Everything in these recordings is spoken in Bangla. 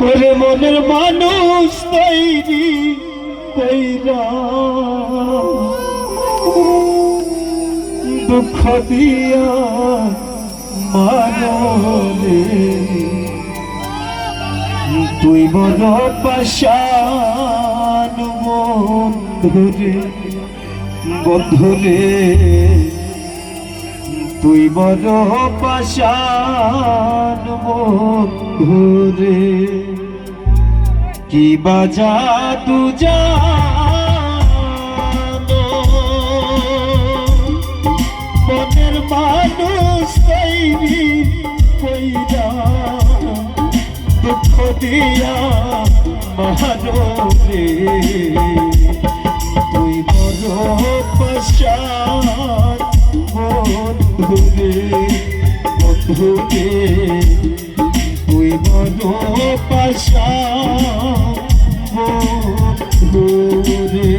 ওরে মনের মানুষ তৈরি কইরা। দুঃখ দিয়া মানলে। তুই বড় পাশান বন্ধুরে বন্ধুরে। তুই বড় পাশান বন্ধুরে কি বাজা তু মনের মানুষ দুঃখ দিয়া মহানবে বন্ধুরে তুই বড় পশ্চাৎ বন্ধুরে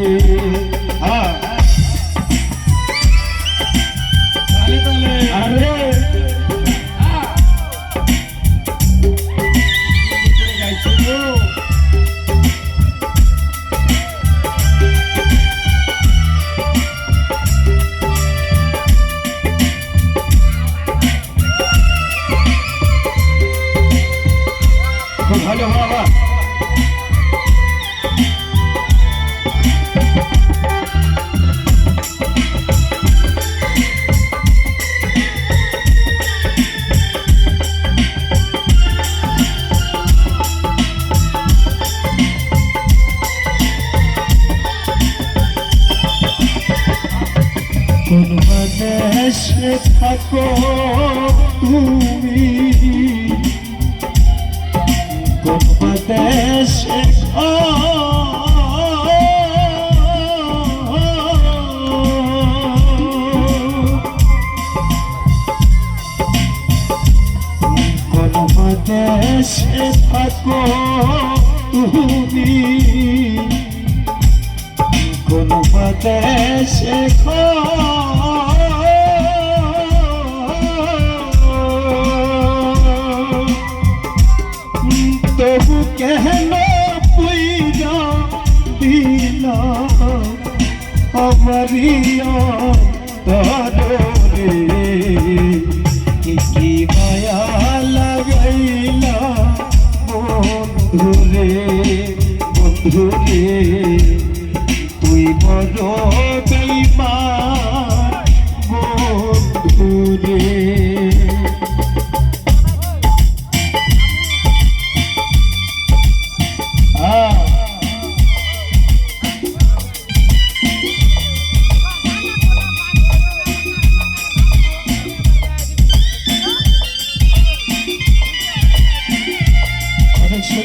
হ্যাঁ। খুব ভালো বাবা কোন দেশে থাকো তুমি কোন দেশে থাকো তুমি কোন দেশে তবু আমারিয়া তরে কি মায়া লাগাইলা বন্ধুরে বন্ধুরে? তুই বড় বেইমান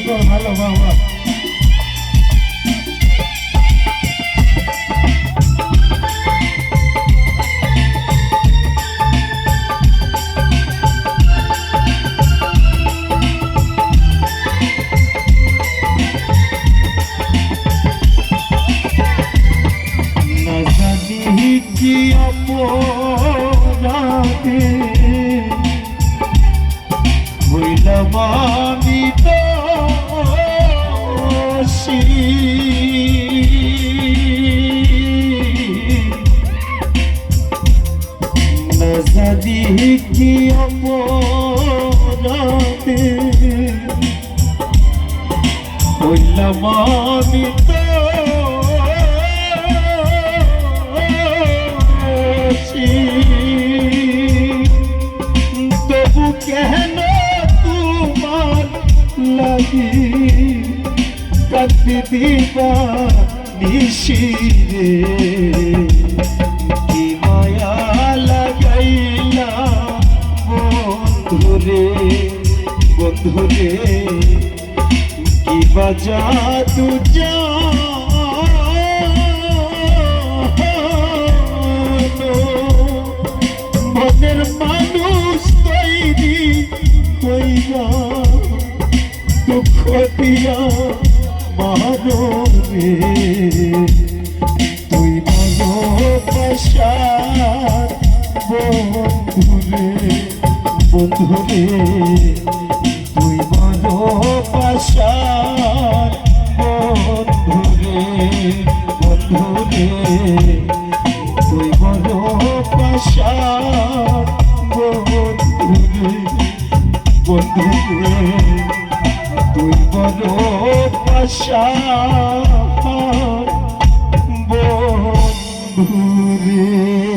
সুন্দর ভালো বাবা না জানি কি অপরাধে? হইলাম আমি দোষী না জানি কি অপরাধে হইলাম আমি দোষী তবু কেন তোমার লাগি? কাটি দিবা নিশিরে কি মায়া লাগাইলা বন্ধুরে বন্ধুরে কি বাজা তু কইরা দুঃখ দিয়া মরমে তুই ভালোবাসার বন্ধুরে বন্ধুরে তুই ভালোবাসার বন্ধুরে বন্ধুরে তুই ভালোবাসার বন্ধুরে বন্ধুরে তুই বলো পাশা বন্ধু রে